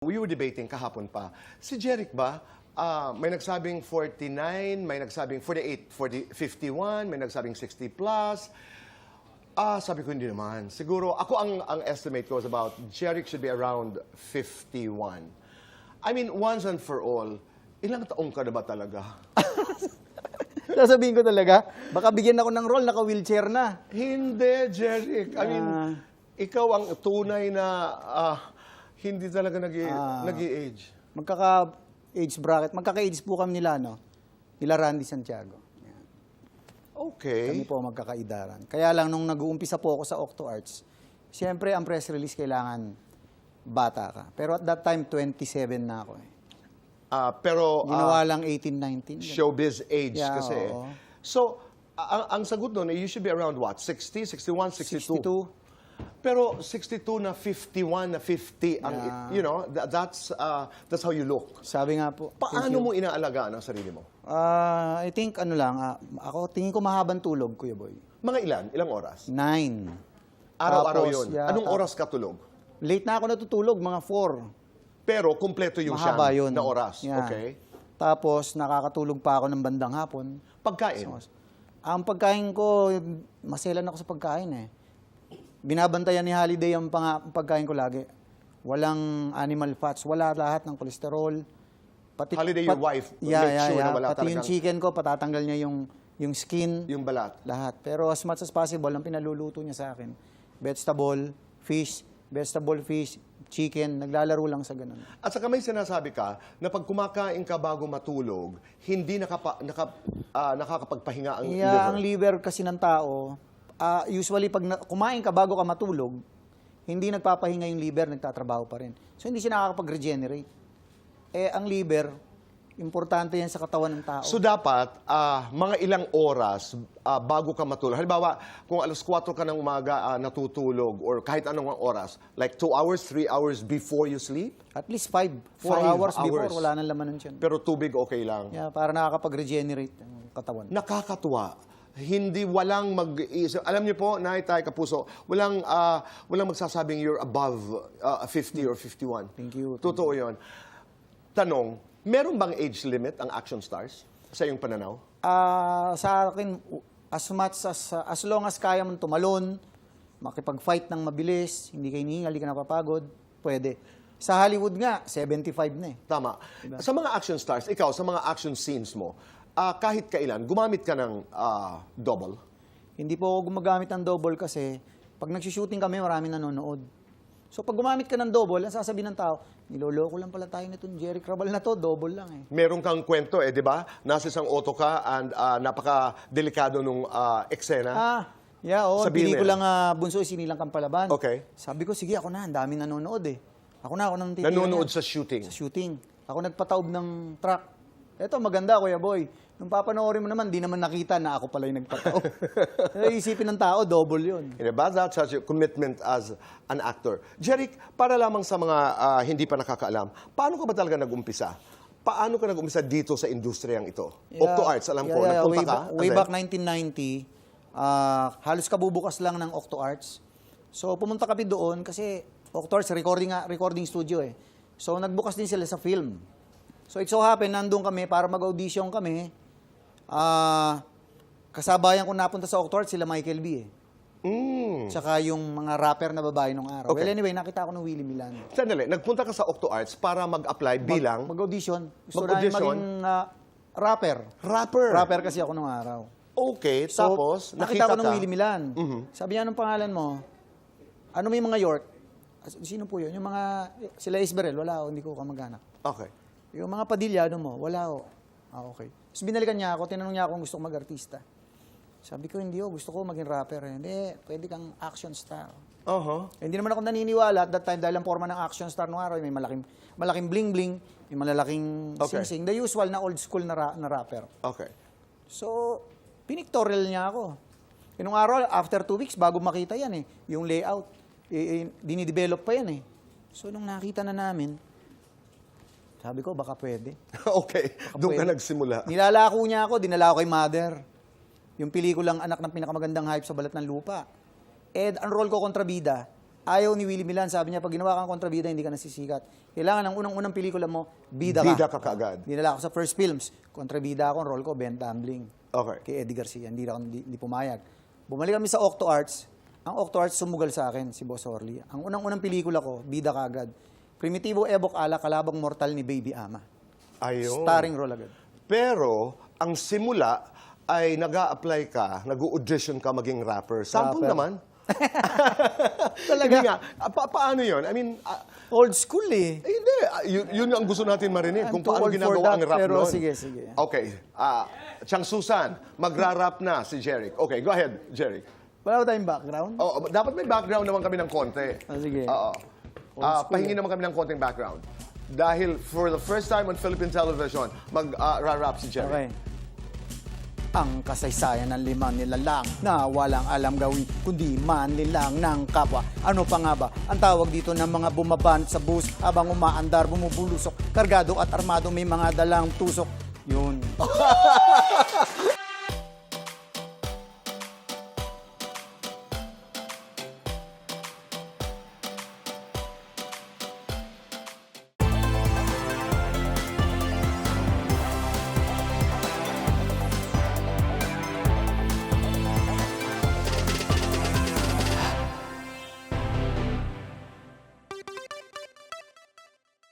We were debating kahapon pa. Si Jeric ba, ah, may nagsabing 49, may nagsabing 48, 40, 51, may nagsabing 60 plus. Ah, sabi ko hindi naman. Siguro, ako ang, ang estimate ko was about, Jeric should be around 51. I mean, once and for all, ilang taong ka na ba talaga? Sasabihin ko talaga, baka bigyan ako ng role, naka-wheelchair na. Hindi, Jeric. I mean, Ah. ikaw ang tunay na ah, hindi talaga nag Ah. age Magkaka-age bracket, magkaka-age po kami nila, no? Nila Randy Santiago. Yan. Okay. Kami po magkakaidaran. Kaya lang, nung nag-uumpisa po ako sa Octo Arts, siyempre, ang press release kailangan bata ka. Pero at that time, 27 na ako eh. Ah, pero ah, Ginawa lang 18, 19. ganun. showbiz age Yeah, kasi. oo. So, a- ang, ang sagot doon, eh, you should be around what? 60, 61, 62? 62. Pero 62 na 51 na 50, ang, Yeah. you know, tha- that's, uh, that's how you look. Sabi nga po. Paano mo inaalagaan ang sarili mo? Ah, I think, ano lang, ah, ako, tingin ko mahabang tulog, Kuya Boy. Mga ilan? Ilang oras? Nine. Araw-araw Tapos, yun. yeah, Anong tap- oras ka tulog? Late na ako natutulog, mga 4. Pero kumpleto yung Mahaba siyam yun. na oras. Yeah. Okay? Tapos, nakakatulog pa ako ng bandang hapon. Pagkain. Ang pagkain ko, maselan ako sa pagkain eh. Binabantayan ni Holiday ang pang- pagkain ko lagi. Walang animal fats, wala lahat ng kolesterol. Pati, Holiday, your wife, yeah, make yeah, sure na yeah. wala Pati yung talagang- chicken ko, patatanggal niya yung, yung skin, Yung balat. lahat. Pero as much as possible, ang pinaluluto niya sa akin, vegetable, fish, vegetable fish, chicken, naglalaro lang sa ganun. At saka may sinasabi ka na pag kumakain ka bago matulog, hindi nakapa, naka, ah, nakakapagpahinga ang Yeah, liver. ang liver kasi ng tao, ah, usually pag na- kumain ka bago ka matulog, hindi nagpapahinga yung liver, nagtatrabaho pa rin. So hindi siya nakakapag-regenerate. Eh, ang liver, importante yan sa katawan ng tao. So dapat, ah, mga ilang oras ah, bago ka matulog. Halimbawa, kung alas 4 ka ng umaga ah, natutulog or kahit anong oras, like 2 hours, 3 hours before you sleep, At least 5, 4 Five hours, before, hours. wala nang laman ng tiyan. pero tubig okay lang. Yeah, para nakakapag-regenerate ang katawan. Nakakatuwa. Hindi walang mag-iisip. Alam niyo po, Nay, Tay, Kapuso, walang, ah, walang magsasabing you're above ah, 50 or 51. Thank you. Totoo yon. Tanong, meron bang age limit ang action stars sa iyong pananaw? Ah, sa akin, as much as, as long as kaya mong tumalon, makipag-fight ng mabilis, hindi ka hinihingal, hindi ka napapagod, pwede. Sa Hollywood nga, 75 na eh. Tama. Sa mga action stars, ikaw, sa mga action scenes mo, ah, kahit kailan, gumamit ka ng ah, double? Hindi po ako gumagamit ng double kasi pag nagsushooting kami, maraming nanonood. So pag gumamit ka ng double, ang sasabihin ng tao, niloloko lang pala tayo nitong Jerry Crabal na to, double lang eh. Meron kang kwento eh, di ba? Nasa isang auto ka and ah, napaka-delikado nung ah, eksena. Ah, yeah, oo. Sabihin ko lang uh, bunso, sinilang kang palaban. Okay. Sabi ko, sige ako na, ang dami nanonood eh. Ako na, ako nang titira Nanonood sa shooting. Sa shooting. Ako nagpataob ng truck. Eto, maganda, Kuya Boy. Nung papanoorin mo naman, di naman nakita na ako pala yung nagpataob. Eh, Isipin ng tao, double yun. Hindi ba? That's such a commitment as an actor. Jeric, para lamang sa mga ah, hindi pa nakakaalam, paano ka ba talaga nag-umpisa? Paano ka nag-umpisa dito sa industriyang ito? Octo Arts, alam ko, Yeah, yeah, nagpunta way ka. Back, way and back then- 1990, ah, halos kabubukas lang ng Octo Arts. So pumunta kami doon kasi Octo Arts, recording, recording studio eh. So nagbukas din sila sa film. So it so happen, nandun kami para mag-audition kami. Ah, kasabayan ko napunta sa Octo Arts, sila Michael B eh. Mm. Tsaka yung mga rapper na babae nung araw. Okay. Well anyway, nakita ko ng Willie Milan. Sandali, nagpunta ka sa Octo Arts para mag-apply bilang Mag-audition. Gusto Mag-audition? maging ah, rapper. rapper. Rapper kasi ako nung araw. Okay, So, tapos nakita ko ng. Willie Milan. Mhm. Sabi niya, anong pangalan mo? Ano may mga York? Sino po yun? Yung mga, sila Isberel, wala ako, hindi ko kamag-anak. Okay. Yung mga Padilla, ano mo? Wala ako. Ah, okay. Tapos binalikan niya ako, tinanong niya ako kung gusto ko mag-artista. Sabi ko, hindi oh, gusto ko maging rapper. eh. Hindi, pwede kang action star. Uh-huh. Eh, hindi naman ako naniniwala at that time dahil ang forma ng action star nung araw, may malaking, malaking bling-bling, may malalaking Okay. sing-sing. The usual na old school na, ra- na rapper. Okay. So, pinictorial niya ako. E nung araw, after two weeks, bago makita yan eh, yung layout, eh, eh, dinidevelop pa yan eh. So, nung nakita na namin, sabi ko, baka pwede. okay. Doon ka pwede. nagsimula. Nilalako niya ako, dinala ko kay mother. Yung pelikulang anak ng pinakamagandang hype sa balat ng lupa. Eh, ang role ko kontrabida, ayaw ni Willie Milan, sabi niya, pag ginawa kang kontrabida, hindi ka nasisikat. Kailangan ang unang-unang pelikula mo, bida ka. Bida ka kaagad. Dinala ako sa first films. Kontrabida ako, ang role ko, Ben Tumbling. Okay. Kay Eddie Garcia, hindi, ako, hindi, hindi pumayag. Bumalik kami sa Octo Arts. Ang Octo Arts sumugal sa akin, si Boss Orly. Ang unang-unang pelikula ko, bida ka agad. Primitivo Ebok Ala, kalabang mortal ni Baby Ama. Ayun. Starring role agad. Pero, ang simula ay nag apply ka, nag-audition ka maging rapper. Sample Rapper. naman. Talaga? Hindi nga. Ah, pa- paano yun? I mean, ah, Old school eh. eh, hindi. Ah, yun, yun ang gusto natin marinig. I'm Kung too paano old for ginagawa that, ang rap pero noon. sige, sige. Okay. Ah, Chang Susan, magra-rap na si Jeric. Okay, go ahead, Jeric. Wala ba tayong background? Oh, dapat may background naman kami ng konti. Ah, sige. Oo. School pahingi naman kami ng konting background. Dahil for the first time on Philippine television, mag-rap si Jeric. Okay. Ang kasaysayan ng lima nilalang na walang alam gawin kundi manlilang ng kapwa. Ano pa nga ba? Ang tawag dito ng mga bumaban sa bus habang umaandar, bumubulusok, kargado at armado may mga dalang tusok. Yun.